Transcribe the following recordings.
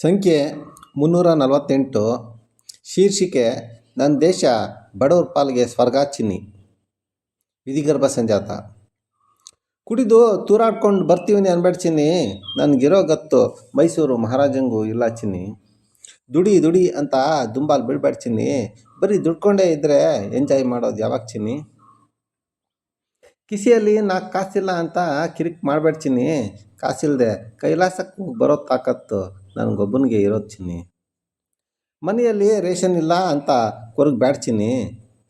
ಸಂಖ್ಯೆ ಮುನ್ನೂರ ನಲವತ್ತೆಂಟು ಶೀರ್ಷಿಕೆ, ನನ್ನ ದೇಶ ಬಡವ್ರ ಪಾಲಿಗೆ ಸ್ವರ್ಗ ಚಿನ್ನಿ ವಿಧಿಗರ್ಭ ಸಂಜಾತ. ಕುಡಿದು ತೂರಾಡ್ಕೊಂಡು ಬರ್ತೀವಿ ಅನ್ಬೇಡ ಚಿನ್ನಿ ನನಗಿರೋ ಗತ್ತು ಮೈಸೂರು ಮಹಾರಾಜಂಗು ಇಲ್ಲ ಚಿನ್ನಿ ದುಡಿ ದುಡಿ ಅಂತ ದುಂಬಾಲ್ ಬಿಡ್ಬೇಡ ಚಿನ್ನಿ ಬರೀ ದುಡ್ಕೊಂಡೇ ಇದ್ದರೆ ಎಂಜಾಯ್ ಮಾಡೋದು ಯಾವಾಗ ಚಿನ್ನಿ ಕಿಸಿಯಲ್ಲಿ ನಾಲ್ಕು ಕಾಸಿಲ್ಲ ಅಂತ ಕಿರಿಕ್ ಮಾಡಬೇಡ ಚಿನ್ನಿ ಕಾಸಿಲ್ಲದೆ ಕೈಲಾಸಕ್ಕೆ ಬರೋ ತಾಕತ್ತು ನನಗೊಬ್ಬನಿಗೆ ಇರೋದು ಚಿನ್ನಿ. ಮನೆಯಲ್ಲಿ ರೇಷನ್ ಇಲ್ಲ ಅಂತ ಕೊರಗೆ ಬ್ಯಾಡ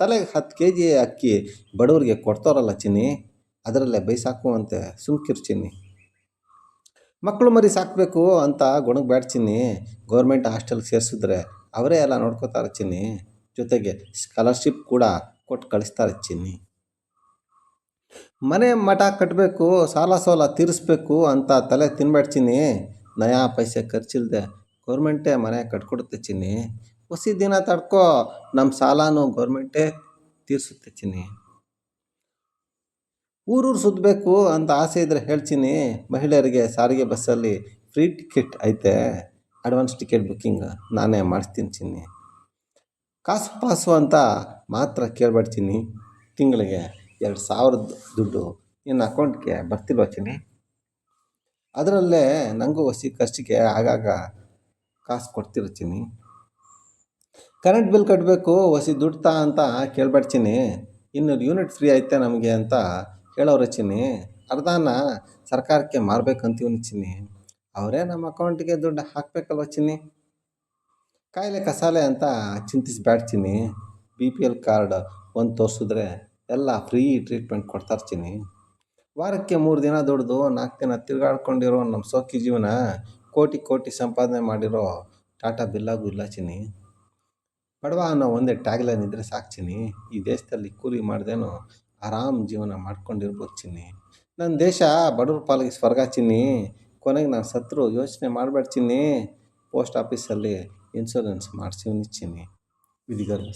ತಲೆಗೆ ಹತ್ತು ಕೆ ಜಿ ಅಕ್ಕಿ ಬಡವ್ರಿಗೆ ಕೊಡ್ತಾರಲ್ಲ ಚಿನ್ನಿ, ಅದರಲ್ಲೇ ಬೈಸಾಕುವಂತೆ ಸುಮ್ಕಿರು ಚಿನ್ನಿ. ಮಕ್ಕಳು ಮರಿ ಸಾಕಬೇಕು ಅಂತ ಗೊಣಗೆ ಚಿನ್ನಿ. ಗೌರ್ಮೆಂಟ್ ಹಾಸ್ಟೆಲ್ಗೆ ಸೇರಿಸಿದ್ರೆ ಅವರೇ ಎಲ್ಲ ನೋಡ್ಕೋತಾರೆ ಚಿನ್ನಿ. ಜೊತೆಗೆ ಸ್ಕಾಲರ್ಶಿಪ್ ಕೂಡ ಕೊಟ್ಟು ಕಳಿಸ್ತಾರೆ ಚಿನ್ನಿ. ಮನೆ ಮಠ ಕಟ್ಟಬೇಕು ಸಾಲ ಸೋಲ ತೀರಿಸ್ಬೇಕು ಅಂತ ತಲೆ ತಿನ್ಬೇಡ ಚಿನ್ನಿ. ನಯಾ ಪೈಸೆ ಖರ್ಚಿಲ್ಲದೆ ಗೌರ್ಮೆಂಟೇ ಮನೆ ಕಟ್ಕೊಡುತ್ತೆ ಚಿನ್ನಿ. ಹೊಸಿ ದಿನ ತಡ್ಕೋ ನಮ್ಮ ಸಾಲನೂ ಗೌರ್ಮೆಂಟೇ ತೀರಿಸುತ್ತೆ ಚಿನ್ನಿ. ಊರೂರು ಸುತ್ತಬೇಕು ಅಂತ ಆಸೆ ಇದ್ದರೆ ಹೇಳ್ತೀನಿ ಮಹಿಳೆಯರಿಗೆ ಸಾರಿಗೆ ಬಸ್ಸಲ್ಲಿ ಫ್ರೀ ಟಿಕೆಟ್ ಐತೆ, ಅಡ್ವಾನ್ಸ್ ಟಿಕೆಟ್ ಬುಕ್ಕಿಂಗ್ ನಾನೇ ಮಾಡಿಸ್ತೀನಿ ಚಿನ್ನಿ. ಕಾಸು ಪಾಸು ಅಂತ ಮಾತ್ರ ಕೇಳಬೇಡ ತಿಂಗಳಿಗೆ ಎರಡು ಸಾವಿರದ ದುಡ್ಡು ನಿನ್ನ ಅಕೌಂಟ್ಗೆ ಬರ್ತಿಲ್ವ ಚಿನ್ನಿ? ಅದರಲ್ಲೇ ನನಗೂ ಖರ್ಚಿಗೆ ಆಗಾಗ ಕಾಸು ಕೊಡ್ತಿರ್ತೀನಿ. ಕರೆಂಟ್ ಬಿಲ್ ಕಟ್ಟಬೇಕು ಹೊಸಿ ದುಡ್ಡು ತಾ ಅಂತ ಕೇಳ್ಬಾಡ್ತೀನಿ. ಇನ್ನೂರು ಯೂನಿಟ್ ಫ್ರೀ ಐತೆ ನಮಗೆ ಅಂತ ಕೇಳೋರು ಹಚ್ಚೀನಿ. ಅರ್ಧಾನ ಸರ್ಕಾರಕ್ಕೆ ಮಾರ್ಬೇಕಂತೀವಿ ಚಿನ್ನಿ ಅವರೇ ನಮ್ಮ ಅಕೌಂಟಿಗೆ ದುಡ್ಡು ಹಾಕಬೇಕಲ್ವ ಚಿನ್ನಿ ಕಾಯಿಲೆ ಕಸಾಲೆ ಅಂತ ಚಿಂತಿಸ್ಬ್ಯಾಡ್ತೀನಿ. ಬಿ ಪಿ ಎಲ್ ಕಾರ್ಡ್ ಒಂದು ತೋರಿಸಿದ್ರೆ ಎಲ್ಲ ಫ್ರೀ ಟ್ರೀಟ್ಮೆಂಟ್ ಕೊಡ್ತಾರ್ತೀನಿ ವಾರಕ್ಕೆ ಮೂರು ದಿನ ದುಡ್ದು ನಾಲ್ಕು ದಿನ ತಿರುಗಾಡ್ಕೊಂಡಿರೋ ನಮ್ಮ ಸೋಕಿ ಜೀವನ ಕೋಟಿ ಕೋಟಿ ಸಂಪಾದನೆ ಮಾಡಿರೋ ಟಾಟಾ ಬಿಲ್ಲಾಗೂ ಇಲ್ಲ ಚಿನ್ನಿ. ಬಡವ ಅನ್ನೋ ಒಂದೇ ಟ್ಯಾಗ್ಲೈನ್ ಇದ್ದರೆ ಸಾಕ್ತೀನಿ ಚಿನ್ನಿ. ಈ ದೇಶದಲ್ಲಿ ಕೂಲಿ ಮಾಡ್ದೇನು ಆರಾಮ್ ಜೀವನ ಮಾಡ್ಕೊಂಡಿರ್ಬೋದು ಚಿನ್ನಿ. ನನ್ನ ದೇಶ ಬಡವ್ರ ಪಾಲಿಗೆ ಸ್ವರ್ಗ ಚಿನ್ನಿ. ಕೊನೆಗೆ ನಾನು ಸತ್ರು ಯೋಚನೆ ಮಾಡಬೇಡ ಚಿನ್ನಿ. ಪೋಸ್ಟ್ ಆಫೀಸಲ್ಲಿ ಇನ್ಶೂರೆನ್ಸ್ ಮಾಡಿಸಿವ್ನಿ ಚಿನ್ನಿ. ವಿಧಿಗರ್ಭ